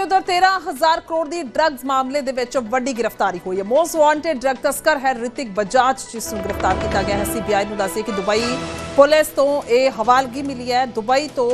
ਵਧਾਂਗੇ ਉਧਰ 13000 ਕਰੋੜ ਦੀ ਡਰੱਗਸ ਮਾਮਲੇ ਦੇ ਵਿੱਚ ਵੱਡੀ ਗ੍ਰਿਫਤਾਰੀ ਹੋਈ ਹੈ। ਮੋਸਟ ਵਾਂਟਡ ਡਰੱਗ ਤਸਕਰ ਹੈ ਰਿਤਿਕ ਬਜਾਜ, ਜਿਸ ਨੂੰ ਗ੍ਰਿਫਤਾਰ ਕੀਤਾ ਗਿਆ ਹੈ। ਸੀਬੀਆਈ ਨੂੰ ਦੱਸਿਆ ਕਿ ਦੁਬਈ ਪੁਲਿਸ ਤੋਂ ਇਹ ਹਵਾਲਗੀ ਮਿਲੀ ਹੈ। ਦੁਬਈ ਤੋਂ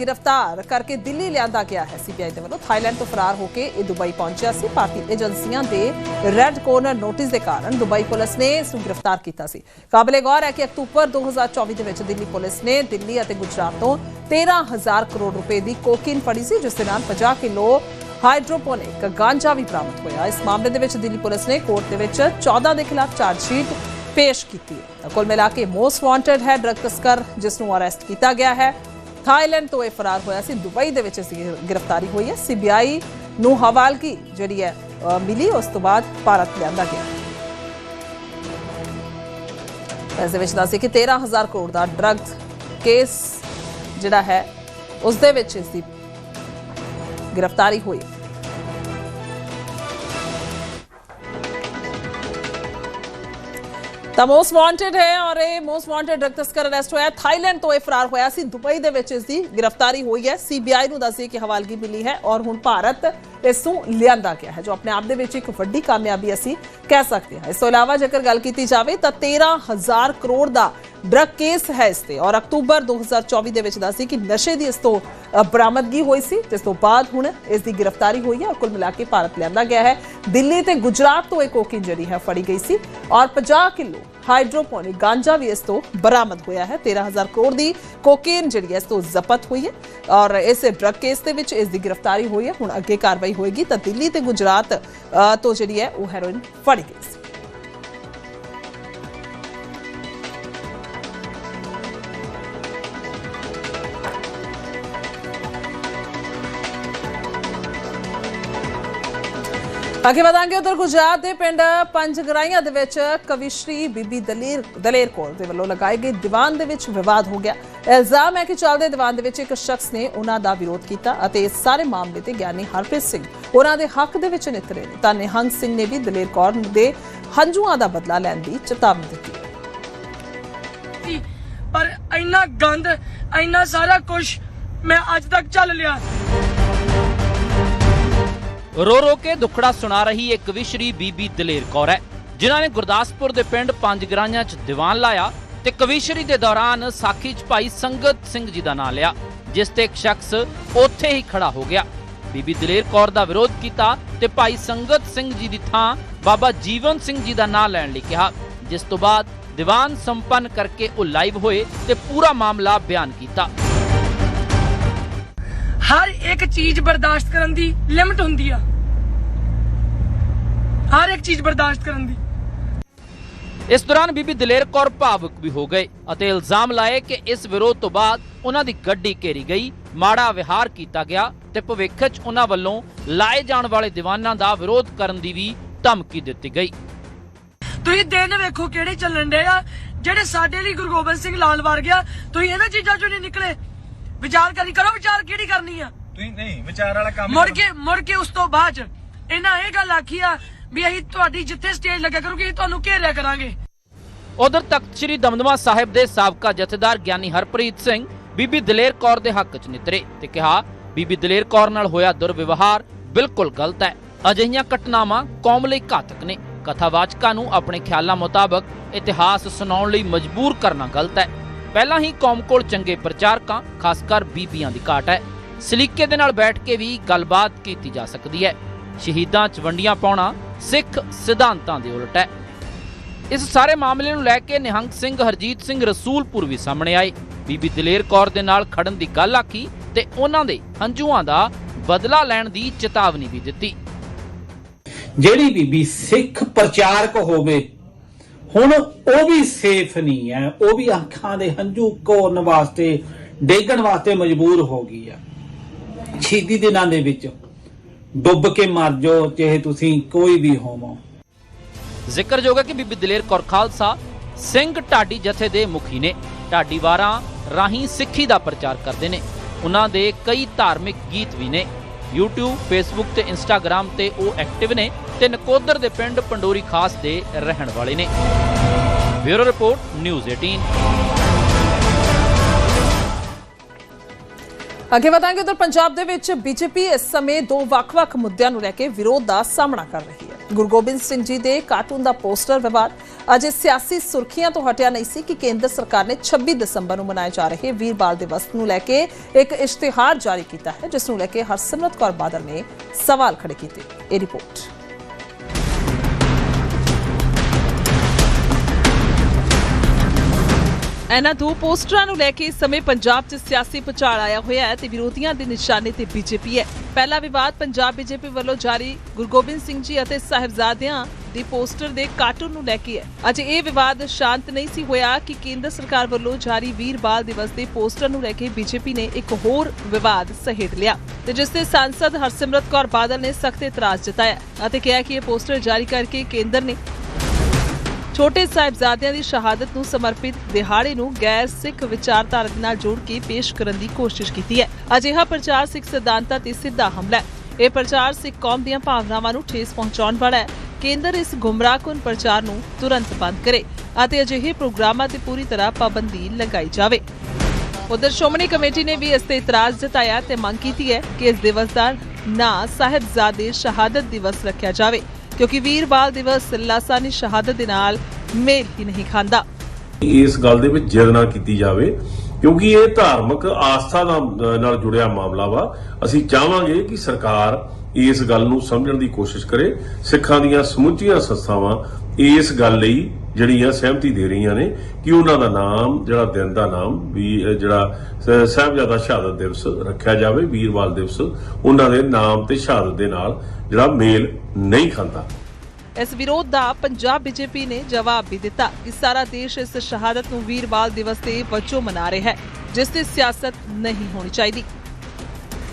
ਗ੍ਰਿਫਤਾਰ ਕਰਕੇ ਦਿੱਲੀ ਲਿਆਂਦਾ ਗਿਆ ਹੈ ਸੀਬੀਆਈ ਦੇ ਵੱਲੋਂ। ਥਾਈਲੈਂਡ ਤੋਂ ਫਰਾਰ ਹੋ ਕੇ ਇਹ ਦੁਬਈ ਪਹੁੰਚਿਆ ਸੀ। ਭਾਰਤੀ ਏਜੰਸੀਆਂ ਦੇ ਰੈੱਡ ਕੋਰਨਰ ਨੋਟਿਸ ਦੇ ਕਾਰਨ ਦੁਬਈ ਪੁਲਿਸ ਨੇ ਇਸ ਨੂੰ ਗ੍ਰਿਫਤਾਰ ਕੀਤਾ ਸੀ। ਕਾਬਲੇ ਗੌਰ ਹੈ ਕਿ ਅਕਤੂਬਰ 2024 ਦੇ ਵਿੱਚ ਦਿੱਲੀ ਪੁਲਿਸ ਨੇ ਦਿੱਲੀ ਅਤੇ ਗੁਜਰਾਤ ਤੋਂ 13000 ਕਰੋੜ ਰੁਪਏ ਦੀ ਕੋਕੀਨ ਫੜੀ ਸੀ, ਜਿਸ ਦੇ ਨਾਲ 50 ਕਿਲੋ ਹਾਈਡਰੋਪੋਨਿਕ ਗਾਂਜਾ ਵੀ ਬਰਾਮਦ ਹੋਇਆ। ਇਸ ਮਾਮਲੇ ਦੇ ਵਿੱਚ ਦਿੱਲੀ ਪੁਲਿਸ ਨੇ ਕੋਰਟ ਦੇ ਵਿੱਚ 14 ਦੇ ਖਿਲਾਫ ਚਾਰਜ ਸ਼ੀਟ ਪੇਸ਼ ਕੀਤੀ ਹੈ। ਕੁੱਲ ਮਿਲਾ ਕੇ ਮੋਸਟ ਵਾਂਟਡ ਹੈ ਡਰੱਗ ਤਸਕਰ, ਜਿਸ ਨੂੰ ਅਰੈਸਟ ਕੀਤਾ ਗਿਆ ਹੈ। ਥਾਈਲੈਂਡ ਤੋਂ ਇਹ ਫਰਾਰ ਹੋਇਆ ਸੀ। ਦੁਬਈ ਦੇ ਵਿੱਚ ਇਸ ਦੀ ਗ੍ਰਿਫਤਾਰੀ ਹੋਈ ਹੈ। ਸੀਬੀਆਈ ਨੂੰ ਹਵਾਲਗੀ ਜਿਹੜੀ ਹੈ ਮਿਲੀ। ਉਸ ਤੋਂ ਬਾਅਦ ਭਾਰਤ ਲਿਆਂਦਾ ਗਿਆ। ਇਸ ਦੇ ਵਿੱਚ ਦੱਸੇ ਕਿ 13000 ਕਰੋੜ ਦਾ ਡਰੱਗ ਕੇਸ ਜਿਹੜਾ ਹੈ, ਉਸ ਦੇ ਵਿੱਚ ਇਸ ਦੀ ਗ੍ਰਿਫਤਾਰੀ ਹੋਈ। ਤਾਂ ਮੋਸਟ ਵਾਂਟਡ ਹੈ ਔਰ ਇਹ ਮੋਸਟ ਵਾਂਟਡ ਡਰਗ ਤਸਕਰ ਅਰੈਸਟ ਹੋਇਆ ਥਾਈਲੈਂਡ ਤੋਂ ਇਹ ਫਰਾਰ ਹੋਇਆ ਸੀ। ਦੁਬਈ ਦੇ ਵਿੱਚ ਇਸ ਦੀ ਗ੍ਰਿਫਤਾਰੀ ਹੋਈ ਹੈ। ਸੀਬੀਆਈ ਨੂੰ ਦੱਸਦੀ ਕਿ ਹਵਾਲਗੀ ਮਿਲੀ ਹੈ ਔਰ ਹੁਣ ਭਾਰਤ ਇਸ ਨੂੰ ਲਿਆਂਦਾ ਗਿਆ ਹੈ, ਜੋ ਆਪਣੇ ਆਪ ਦੇ ਵਿੱਚ ਇੱਕ ਵੱਡੀ ਕਾਮਯਾਬੀ ਅਸੀਂ ਕਹਿ ਸਕਦੇ ਹਾਂ। ਇਸ ਤੋਂ ਇਲਾਵਾ ਜੇਕਰ ਗੱਲ ਕੀਤੀ ਜਾਵੇ ਤਾਂ 13000 ਕਰੋੜ ਦਾ ਡਰਗ ਕੇਸ ਹੈ ਇਸ ਤੇ। ਔਰ ਅਕਤੂਬਰ 2024 ਦੇ ਵਿੱਚ ਦੱਸਦੀ ਕਿ ਨਸ਼ੇ ਦੀ ਇਸ ਤੋਂ ਬਰਾਮਦਗੀ ਹੋਈ ਸੀ, ਜਿਸ ਤੋਂ ਬਾਅਦ ਹੁਣ ਇਸ ਦੀ ਗ੍ਰਿਫਤਾਰੀ ਹੋਈ ਹੈ ਔਰ ਕੁੱਲ ਮਿਲਾ ਕੇ ਭਾਰਤ ਲਿਆਂਦਾ ਗਿਆ ਹੈ। ਦਿੱਲੀ ਤੇ ਗੁਜਰਾਤ ਤੋਂ ਇਹ ਕੋਕਿਨ ਜਿਹੜੀ ਹੈ, ਫੜੀ ਗਈ ਸੀ ਔਰ 50 ਕਿਲੋ ਹਾਈਡਰੋਪੋਨਿਕ ਗਾਂਜਾ ਵੀ ਇਸ ਤੋਂ ਬਰਾਮਦ ਹੋਇਆ ਹੈ। 13000 ਕਰੋੜ ਦੀ ਕੋਕੇਨ ਜਿਹੜੀ ਹੈ, ਇਸ ਤੋਂ ਜ਼ਬਤ ਹੋਈ ਹੈ ਔਰ ਇਸ ਡਰਗ ਕੇਸ ਦੇ ਵਿੱਚ ਇਸ ਦੀ ਗ੍ਰਿਫਤਾਰੀ ਹੋਈ ਹੈ। ਹੁਣ ਅੱਗੇ ਕਾਰਵਾਈ ਹੋਏਗੀ ਤਾਂ ਦਿੱਲੀ ਤੇ ਗੁਜਰਾਤ ਤੋਂ ਜਿਹੜੀ ਹੈ, ਉਹ ਹੈਰੋਇਨ ਫੜੀ ਗਈ ਸੀ। ਅੱਗੇ ਵਧਾਂਗੇ ਉਧਰ ਗੁਜਰਾਤ ਦੇ ਪਿੰਡ ਪੰਜਗਰਾਈਆਂ ਦੇ ਵਿੱਚ ਕਵਿਸ਼ਰੀ ਬੀਬੀ ਦਲੇਰ ਦਲੇਰ ਕੌਰ ਦੇ ਵੱਲੋਂ ਲਗਾਏ ਗਏ ਦੀਵਾਨ ਦੇ ਵਿੱਚ ਵਿਵਾਦ ਹੋ ਗਿਆ। ਇਲਜ਼ਾਮ ਹੈ ਕਿ ਚੱਲਦੇ ਦੀਵਾਨ ਦੇ ਵਿੱਚ ਇੱਕ ਸ਼ਖਸ ਨੇ ਉਹਨਾਂ ਦਾ ਵਿਰੋਧ ਕੀਤਾ ਅਤੇ ਇਸ ਸਾਰੇ ਮਾਮਲੇ ਤੇ ਗਿਆਨੀ ਹਰਪ੍ਰੀਤ ਸਿੰਘ ਉਹਨਾਂ ਦੇ ਹੱਕ ਦੇ ਵਿੱਚ ਨਿਤਰੇ ਤਾਂ ਨਿਹੰਗ ਸਿੰਘ ਨੇ ਵੀ ਦਲੇਰ ਕੌਰ ਦੇ ਹੰਝੂਆਂ ਦਾ ਬਦਲਾ ਲੈਣ ਦੀ ਚੇਤਾਵਨੀ ਦਿੱਤੀ। ਪਰ ਇੰਨਾ ਗੰਦ, ਇੰਨਾ ਸਾਰਾ ਕੁਝ ਮੈਂ ਅੱਜ ਤੱਕ ਚੱਲ ਲਿਆ। ਰੋ ਰੋ ਕੇ ਦੁੱਖੜਾ ਸੁਣਾ ਰਹੀ ਇੱਕ ਵਿਸ਼ਰੀ ਬੀਬੀ ਦਲੇਰ ਕੌਰ ਹੈ, ਜਿਨ੍ਹਾਂ ਨੇ ਗੁਰਦਾਸਪੁਰ ਦੇ ਪਿੰਡ ਪੰਜ ਗਰਾਈਆਂ 'ਚ ਦੀਵਾਨ ਲਾਇਆ ਤੇ ਕਵੀਸ਼ਰੀ ਦੇ ਦੌਰਾਨ ਸਾਖੀ 'ਚ ਭਾਈ ਸੰਗਤ ਸਿੰਘ ਜੀ ਦਾ ਨਾਂ ਲਿਆ, ਜਿਸ ਤੇ ਇੱਕ ਸ਼ਖਸ ਉੱਥੇ ਹੀ ਖੜਾ ਹੋ ਗਿਆ। ਬੀਬੀ ਦਲੇਰ ਕੌਰ ਦਾ ਵਿਰੋਧ ਕੀਤਾ ਤੇ ਭਾਈ ਸੰਗਤ ਸਿੰਘ ਜੀ ਦੀ ਥਾਂ ਬਾਬਾ ਜੀਵਨ ਸਿੰਘ ਜੀ ਦਾ ਨਾਂ ਲੈਣ ਲਈ ਕਿਹਾ, ਜਿਸ ਤੋਂ ਬਾਅਦ ਦੀਵਾਨ ਸੰਪੰਨ ਕਰਕੇ ਉਹ ਲਾਈਵ ਹੋਏ ਤੇ ਪੂਰਾ ਮਾਮਲਾ ਬਿਆਨ ਕੀਤਾ। ਹਰ ਇੱਕ ਚੀਜ਼ ਬਰਦਾਸ਼ਤ ਕਰਨ ਦੀ ਲਿਮਟ ਹੁੰਦੀ ਆ। ਹਰ ਇੱਕ ਚੀਜ਼ ਬਰਦਾਸ਼ਤ ਕਰਨ ਦੀ। ਇਸ ਦੌਰਾਨ ਬੀਬੀ ਦਲੇਰ ਕੌਰ ਭਾਵੁਕ ਵੀ ਹੋ ਗਏ ਅਤੇ ਇਲਜ਼ਾਮ ਲਾਏ ਕਿ ਇਸ ਵਿਰੋਧ ਤੋਂ ਬਾਅਦ ਉਹਨਾਂ ਦੀ ਗੱਡੀ ਘੇਰੀ ਗਈ ਮਾੜਾ ਵਿਹਾਰ ਕੀਤਾ ਗਿਆ ਤੇ ਭਵਿੱਖ 'ਚ ਉਹਨਾਂ ਵੱਲੋਂ ਲਾਏ ਜਾਣ ਵਾਲੇ ਦੀਵਾਨਾਂ ਦਾ ਵਿਰੋਧ ਕਰਨ ਦੀ ਵੀ ਧਮਕੀ ਦਿੱਤੀ ਗਈ। ਤੁਸੀਂ ਦਿਨ ਵੇਖੋ ਕਿਹੜੇ ਚੱਲਣ ਡੇ ਆ ਜਿਹੜੇ ਸਾਡੇ ਲਈ ਗੁਰੂ ਗੋਬਿੰਦ ਸਿੰਘ ਲਾਲ ਵਾਰ ਗਿਆ ਤੁਸੀਂ ਇਹਨਾਂ ਚੀਜ਼ਾਂ ਚੋਂ ਨਹੀਂ ਨਿਕਲੇ। ਵਿਚਾਰ ਕਰੀ ਕਰੋ ਵਿਚਾਰ ਕਿਹੜੀ ਕਰਨੀ ਆ? ਤੁਸੀਂ ਨਹੀਂ ਵਿਚਾਰ ਵਾਲਾ ਕੰਮ ਮੁੜ। ਕੇ ਮੁੜ ਕੇ ਉਸ ਤੋਂ ਬਾਅਦ 'ਚ ਇਹਨਾਂ ਇਹ ਗੱਲ ਆਖੀ ਆ ਵੀ ਅਸੀਂ ਤੁਹਾਡੀ ਜਿੱਥੇ ਸਟੇਜ ਲੱਗਿਆ ਕਰੂਗੀ ਅਸੀਂ ਤੁਹਾਨੂੰ ਘੇਰਿਆ ਕਰਾਂਗੇ। ਉਧਰ ਤਖਤ ਸ੍ਰੀ ਦਮਦਮਾ ਸਾਹਿਬ ਦੇ ਸਾਬਕਾ ਜਥੇਦਾਰ ਗਿਆਨੀ ਹਰਪ੍ਰੀਤ ਸਿੰਘ ਬੀਬੀ ਦਲੇਰ ਕੌਰ ਦੇ ਹੱਕ 'ਚ ਨਿਤਰੇ ਤੇ ਕਿਹਾ ਬੀਬੀ ਦਲੇਰ ਕੌਰ ਨਾਲ ਹੋਇਆ ਦੁਰਵਿਵਹਾਰ ਬਿਲਕੁਲ ਗਲਤ ਹੈ। ਅਜਿਹੀਆਂ ਘਟਨਾਵਾਂ ਕੌਮ ਲਈ ਘਾਤਕ ਨੇ। ਕਥਾਵਾਚਕਾਂ ਨੂੰ ਆਪਣੇ ਖਿਆਲਾਂ ਮੁਤਾਬਕ ਇਤਿਹਾਸ ਸੁਣਾਉਣ ਲਈ ਮਜਬੂਰ ਕਰਨਾ ਗਲਤ ਹੈ। ਪਹਿਲਾਂ ਹੀ ਕੌਮ ਕੋਲ ਚੰਗੇ ਪ੍ਰਚਾਰਕਾਂ, ਖਾਸ ਕਰ ਬੀਬੀਆਂ ਦੀ ਘਾਟ ਹੈ। ਸਲੀਕੇ ਦੇ ਨਾਲ ਬੈਠ ਕੇ ਵੀ ਗੱਲਬਾਤ ਕੀਤੀ ਜਾ ਸਕਦੀ ਹੈ। ਸ਼ਹੀਦਾਂ 'ਚ ਵੰਡੀਆਂ ਪਾਉਣਾ ਸਿੱਖ ਸਿਧਾਂਤਾਂ ਦੇ ਉਲਟ ਹੈ। ਇਸ ਸਾਰੇ ਮਾਮਲੇ ਨੂੰ ਲੈ ਕੇ ਨਿਹੰਗ ਸਿੰਘ, ਹਰਜੀਤ ਸਿੰਘ ਰਸੂਲਪੁਰ ਵੀ ਸਾਹਮਣੇ ਆਏ। ਬੀਬੀ ਦਲੇਰ ਕੌਰ ਦੇ ਨਾਲ ਖੜਨ ਦੀ ਗੱਲ ਆਖੀ ਤੇ ਉਹਨਾਂ ਦੇ ਹੰਝੂਆਂ ਦਾ ਬਦਲਾ ਲੈਣ ਦੀ ਚੇਤਾਵਨੀ ਵੀ ਦਿੱਤੀ। ਜਿਹੜੀ ਬੀਬੀ ਸਿੱਖ ਪ੍ਰਚਾਰਕ ਹੋਵੇ ਹੁਣ ਉਹ ਵੀ ਸੇਫ ਨਹੀਂ ਹੈ, ਉਹ ਵੀ ਅੱਖਾਂ ਦੇ ਹੰਝੂ ਕੋਰਨ ਵਾਸਤੇ, ਡੇਗਣ ਵਾਸਤੇ ਮਜਬੂਰ ਹੋ ਗਈ ਹੈ ਛੀਦੀ ਦਿਨਾਂ ਦੇ ਵਿੱਚ ਡੁੱਬ ਕੇ ਮਰ ਜਾਓ, ਚਾਹੇ ਤੁਸੀਂ ਕੋਈ ਵੀ ਹੋਵੋ। ਜ਼ਿਕਰਯੋਗ ਹੈ ਕਿ ਬੀਬੀ ਦਲੇਰ ਕੌਰ ਖਾਲਸਾ ਸਿੰਘ ਢਾਡੀ ਜਥੇ ਦੇ ਮੁਖੀ ਨੇ ਢਾਡੀ ਵਾਰਾਂ ਰਾਹੀਂ ਸਿੱਖੀ ਦਾ ਪ੍ਰਚਾਰ ਕਰਦੇ ਨੇ। ਉਹਨਾਂ ਦੇ ਕਈ ਧਾਰਮਿਕ ਗੀਤ ਵੀ ਨੇ। YouTube, Facebook ਤੇ Instagram ਤੇ ਉਹ ਐਕਟਿਵ ਨੇ ਤੇ ਨਕੋਦਰ ਦੇ ਪਿੰਡ ਪੰਡੋਰੀ ਖਾਸ ਦੇ ਰਹਿਣ ਵਾਲੇ ਨੇ। ਬਿਊਰੋ ਰਿਪੋਰਟ, ਨਿਊਜ਼ 18 ਅੱਗੇ ਵਧਾਂਗੇ ਉਧਰ ਪੰਜਾਬ ਦੇ ਵਿੱਚ। ਬੀਜੇਪੀ ਇਸ ਸਮੇਂ ਦੋ ਵੱਖ-ਵੱਖ ਮੁੱਦਿਆਂ ਨੂੰ ਲੈ ਕੇ ਵਿਰੋਧ ਦਾ ਸਾਹਮਣਾ ਕਰ ਰਹੀ ਹੈ। ਗੁਰੂ ਗੋਬਿੰਦ ਸਿੰਘ ਜੀ ਦੇ ਕਾਰਟੂਨ ਦਾ ਪੋਸਟਰ ਵਿਵਾਦ ਅਜੇ ਸਿਆਸੀ ਸੁਰਖੀਆਂ ਤੋਂ ਹਟਿਆ ਨਹੀਂ ਸੀ ਕਿ ਕੇਂਦਰ ਸਰਕਾਰ ਨੇ 26 ਦਸੰਬਰ ਨੂੰ ਮਨਾਏ ਜਾ ਰਹੇ ਵੀਰ ਬਾਲ ਦਿਵਸ ਨੂੰ ਲੈ ਕੇ ਇੱਕ ਇਸ਼ਤਿਹਾਰ ਜਾਰੀ ਕੀਤਾ ਹੈ, ਜਿਸ ਨੂੰ ਲੈ ਕੇ ਹਰਸਿਮਰਤ ਕੌਰ ਬਾਦਲ ਨੇ ਸਵਾਲ ਖੜੇ ਕੀਤੇ। ਇਹ ਰਿਪੋਰਟ। ਇਹਨਾਂ ਦੋ ਪੋਸਟਰਾਂ ਨੂੰ ਲੈ ਕੇ ਇਸ ਸਮੇਂ ਪੰਜਾਬ 'ਚ ਸਿਆਸੀ ਭੁਚਾਲ ਆਇਆ ਹੋਇਆ ਹੈ ਤੇ ਵਿਰੋਧੀਆਂ ਦੇ ਨਿਸ਼ਾਨੇ ਤੇ ਬੀਜੇਪੀ ਹੈ। ਪਹਿਲਾ ਵਿਵਾਦ ਪੰਜਾਬ ਬੀਜੇਪੀ ਵੱਲੋਂ ਜਾਰੀ। ਗੁਰੂ ਗੋਬਿੰਦ ਸਿੰਘ ਜੀ ਅਤੇ ਸਾਹਿਬਜ਼ਾਦਿਆਂ ਦੀ ਪੋਸਟਰ ਦੇ ਕਾਰਟੂਨ ਨੂੰ ਲੈ ਕੇ ਹੈ। ਅਜੇ ਇਹ ਵਿਵਾਦ ਸ਼ਾਂਤ ਨਹੀਂ ਸੀ ਹੋਇਆ ਕਿ ਕੇਂਦਰ ਸਰਕਾਰ ਵੱਲੋਂ ਜਾਰੀ ਵੀਰ ਬਾਲ ਦਿਵਸ ਦੇ ਪੋਸਟਰ ਨੂੰ ਲੈ ਕੇ ਬੀਜੇਪੀ ਨੇ ਇੱਕ ਹੋਰ ਵਿਵਾਦ ਸਹੇੜ ਲਿਆ ਤੇ ਜਿਸ ਤੇ ਸਾਂਸਦ ਹਰਸਿਮਰਤ ਕੌਰ ਬਾਦਲ ਨੇ ਸਖਤ ਇਤਰਾਜ਼ ਜਤਾਇਆ ਅਤੇ ਕਿਹਾ ਕਿ ਇਹ ਪੋਸਟਰ ਜਾਰੀ ਕਰਕੇ ਕੇਂਦਰ ਨੇ ਛੋਟੇ ਸਾਹਿਬਜ਼ਾਦਿਆਂ ਦੀ ਸ਼ਹਾਦਤ ਨੂੰ ਸਮਰਪਿਤ ਦਿਹਾੜੇ ਨੂੰ ਗੈਰ ਸਿੱਖ ਵਿਚਾਰਧਾਰਾ ਦੇ ਨਾਲ ਜੋੜ ਕੇ ਪੇਸ਼ ਕਰਨ ਦੀ ਕੋਸ਼ਿਸ਼ ਕੀਤੀ ਹੈ। ਅਜਿਹਾ ਪ੍ਰਚਾਰ ਸਿੱਖ ਸਿਧਾਂਤਾਂ ਤੇ ਸਿੱਧਾ ਹਮਲਾ ਹੈ। ਇਹ ਪ੍ਰਚਾਰ ਸਿੱਖ ਕੌਮ ਦੀਆਂ ਭਾਵਨਾਵਾਂ ਨੂੰ ਠੇਸ ਪਹੁੰਚਾਉਣ ਵਾਲਾ ਹੈ। ਕੇਂਦਰ ਇਸ ਗੁੰਮਰਾਹਕੁਨ ਪ੍ਰਚਾਰ ਨੂੰ ਤੁਰੰਤ ਬੰਦ ਕਰੇ ਅਤੇ ਅਜਿਹੇ ਪ੍ਰੋਗਰਾਮਾਂ ਤੇ ਪੂਰੀ ਤਰ੍ਹਾਂ ਪਾਬੰਦੀ ਲਗਾਈ ਜਾਵੇ। ਉਧਰ ਸ਼੍ਰੋਮਣੀ ਕਮੇਟੀ ਨੇ ਵੀ ਇਸ ਤੇ ਇਤਰਾਜ਼ ਜਤਾਇਆ ਤੇ ਮੰਗ ਕੀਤੀ ਹੈ ਕਿ ਇਸ ਦਿਵਸ ਦਾ ਨਾਂ ਸਾਹਿਬਜ਼ਾਦੇ ਸ਼ਹਾਦਤ ਦਿਵਸ ਰੱਖਿਆ ਜਾਵੇ, ਕਿਉਂਕਿ ਵੀਰ ਬਾਲ ਦਿਵਸ ਲਾਸਾਨੀ ਸ਼ਹਾਦਤ ਦੇ ਨਾਲ ਮੇਲ ਹੀ ਨਹੀਂ ਖਾਂਦਾ। ਇਸ ਗੱਲ ਦੇ ਵਿੱਚ ਜਿਦ ਨਾ ਕੀਤੀ ਜਾਵੇ, ਕਿਉਂਕਿ ਇਹ ਧਾਰਮਿਕ ਆਸਥਾ ਨਾਲ ਨਾਲ ਜੁੜਿਆ ਮਾਮਲਾ ਵਾ। ਅਸੀਂ ਚਾਹਾਂਗੇ ਕਿ ਸਰਕਾਰ ਇਸ ਗੱਲ ਨੂੰ ਸਮਝਣ ਦੀ ਕੋਸ਼ਿਸ਼ ਕਰੇ। ਸਿੱਖਾਂ ਦੀਆਂ ਸਮੁੱਚੀਆਂ ਸੰਸਥਾਵਾਂ ਇਸ ਗੱਲ ਲਈ ਜਿਹੜੀਆਂ ਸਹਿਮਤੀ ਦੇ ਰਹੀਆਂ ਨੇ ਕਿ ਉਹਨਾਂ ਦਾ ਨਾਮ, ਜਿਹੜਾ ਦਿਨ ਦਾ ਨਾਮ, ਵੀ ਜਿਹੜਾ ਸ- ਸਾਹਿਬਜ਼ਾਦਾ ਸ਼ਹਾਦਤ ਦਿਵਸ ਰੱਖਿਆ ਜਾਵੇ, ਵੀਰਵਾਲ ਦਿਵਸ, ਉਹਨਾਂ ਦੇ ਨਾਮ ਤੇ ਸ਼ਹਾਦਤ ਦੇ ਨਾਲ ਜਿਹੜਾ ਮੇਲ ਨਹੀਂ ਖਾਂਦਾ। ਇਸ ਵਿਰੋਧ ਦਾ ਪੰਜਾਬ ਬੀਜੇਪੀ ਨੇ ਜਵਾਬ ਵੀ ਦਿੱਤਾ। ਕਿ ਸਾਰਾ ਦੇਸ਼ ਇਸ ਸ਼ਹਾਦਤ ਨੂੰ ਵੀਰ ਬਾਲ ਦਿਵਸ ਦੇ ਵਜੋਂ ਮਨਾ ਰਿਹਾ ਹੈ, ਜਿਸ ਤੇ ਸਿਆਸਤ ਨਹੀਂ ਹੋਣੀ ਚਾਹੀਦੀ।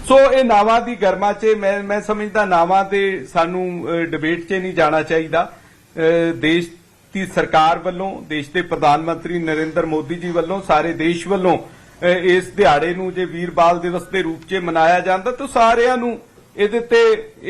ਸੋ ਇਹ ਨਾਵਾਂ ਦੀ ਗਰਮਾ 'ਚ ਮੈਂ ਮੈਂ ਸਮਝਦਾ ਨਾਵਾਂ ਤੇ ਸਾਨੂੰ ਡਿਬੇਟ 'ਚ ਨਹੀਂ ਜਾਣਾ ਚਾਹੀਦਾ। ਦੇਸ਼ ਦੀ ਸਰਕਾਰ ਵੱਲੋਂ, ਦੇਸ਼ ਦੇ ਪ੍ਰਧਾਨ ਮੰਤਰੀ ਨਰਿੰਦਰ ਮੋਦੀ ਜੀ ਵੱਲੋਂ, ਸਾਰੇ ਦੇਸ਼ ਵੱਲੋਂ ਇਸ ਦਿਹਾੜੇ ਨੂੰ ਜੇ ਵੀਰ ਬਾਲ ਦਿਵਸ ਦੇ ਰੂਪ 'ਚ ਮਨਾਇਆ ਜਾਂਦਾ, ਤਾਂ ਸਾਰਿਆਂ ਨੂੰ ਇਹਦੇ ਤੇ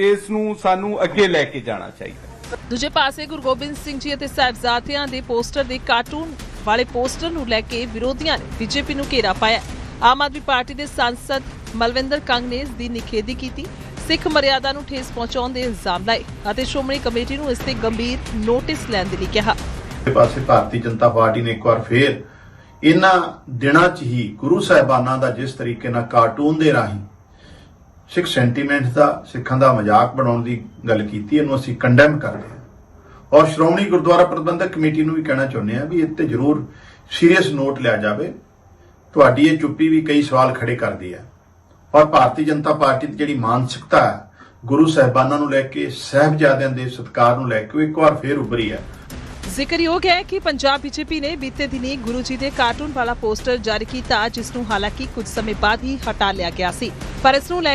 ਇਸ ਨੂੰ ਸਾਨੂੰ ਅੱਗੇ ਲੈ ਕੇ ਜਾਣਾ ਚਾਹੀਦਾ। ਦੂਜੇ ਪਾਸੇ ਗੁਰੂ ਗੋਬਿੰਦ ਸਿੰਘ ਜੀ ਅਤੇ ਸਾਹਿਬਜ਼ਾਦਿਆਂ ਦੇ ਪੋਸਟਰ ਦੇ ਕਾਰਟੂਨ ਵਾਲੇ ਪੋਸਟਰ ਨੂੰ ਲੈ ਕੇ ਵਿਰੋਧੀਆਂ ਨੇ ਬੀਜੇਪੀ ਨੂੰ ਘੇਰਾ ਪਾਇਆ। ਆਮ ਆਦਮੀ ਪਾਰਟੀ ਦੇ ਸਾਂਸਦ ਮਲਵਿੰਦਰ ਕੰਗ ਨੇ ਇਸ ਦੀ ਨਿਖੇਧੀ ਕੀਤੀ। ਸਿੱਖ ਮਰਿਆਦਾ ਨੂੰ ਠੇਸ ਪਹੁੰਚਾਉਣ ਦੇ ਇਲਜ਼ਾਮ ਲਾਏ ਅਤੇ ਸ਼੍ਰੋਮਣੀ ਕਮੇਟੀ ਨੂੰ ਇਸ ਤੇ ਗੰਭੀਰ ਨੋਟਿਸ ਲੈਣ ਦੇ ਲਈ ਕਿਹਾ। ਪਾਸੇ ਭਾਰਤੀ ਜਨਤਾ ਪਾਰਟੀ ਨੇ ਇੱਕ ਵਾਰ ਫੇਰ ਇਹਨਾਂ ਦਿਨਾਂ 'ਚ ਹੀ ਗੁਰੂ ਸਾਹਿਬਾਨਾਂ ਦਾ ਜਿਸ ਤਰੀਕੇ ਨਾਲ ਕਾਰਟੂਨ ਦੇ ਰਾਹੀਂ ਸਿੱਖ ਸੈਂਟੀਮੈਂਟ ਦਾ, ਸਿੱਖਾਂ ਦਾ ਮਜ਼ਾਕ ਬਣਾਉਣ ਦੀ ਗੱਲ ਕੀਤੀ, ਇਹਨੂੰ ਅਸੀਂ ਕੰਡੈਮ ਕਰਦੇ ਹਾਂ ਔਰ ਸ਼੍ਰੋਮਣੀ ਗੁਰਦੁਆਰਾ ਪ੍ਰਬੰਧਕ ਕਮੇਟੀ ਨੂੰ ਵੀ ਕਹਿਣਾ ਚਾਹੁੰਦੇ ਹਾਂ ਵੀ ਇਹ ਤੇ ਜ਼ਰੂਰ ਸੀਰੀਅਸ ਨੋਟ ਲਿਆ ਜਾਵੇ। ਤੁਹਾਡੀ ਇਹ ਚੁੱਪੀ ਵੀ ਕਈ ਸਵਾਲ ਖੜੇ ਕਰਦੀ ਹੈ। ਔਰ ਭਾਰਤੀ ਜਨਤਾ ਪਾਰਟੀ ਦੀ ਜਿਹੜੀ ਮਾਨਸਿਕਤਾ ਗੁਰੂ ਸਾਹਿਬਾਨਾਂ ਨੂੰ ਲੈ ਕੇ, ਸਹਿਬਜ਼ਾਦਿਆਂ ਦੇ ਸਤਿਕਾਰ ਨੂੰ ਲੈ ਕੇ ਉਹ ਇੱਕ ਵਾਰ ਫੇਰ ਉੱਭਰੀ ਹੈ। ਜ਼ਿਕਰਯੋਗ ਹੈ ਕਿ ਪੰਜਾਬ ਬੀਜੇਪੀ ਨੇ ਬੀਤੇ ਦਿਨੀ ਗੁਰੂ ਜੀ ਦੇ ਕਾਰਟੂਨ ਵਾਲਾ ਪੋਸਟਰ ਜਾਰੀ ਕੀਤਾ, ਜਿਸ ਨੂੰ ਹਾਲਾਂਕਿ ਕੁਝ ਸਮੇਂ ਬਾਅਦ ਹੀ ਹਟਾ ਲਿਆ ਗਿਆ ਸੀ। ਪਰ ਇਸ ਨੂੰ ਲੈ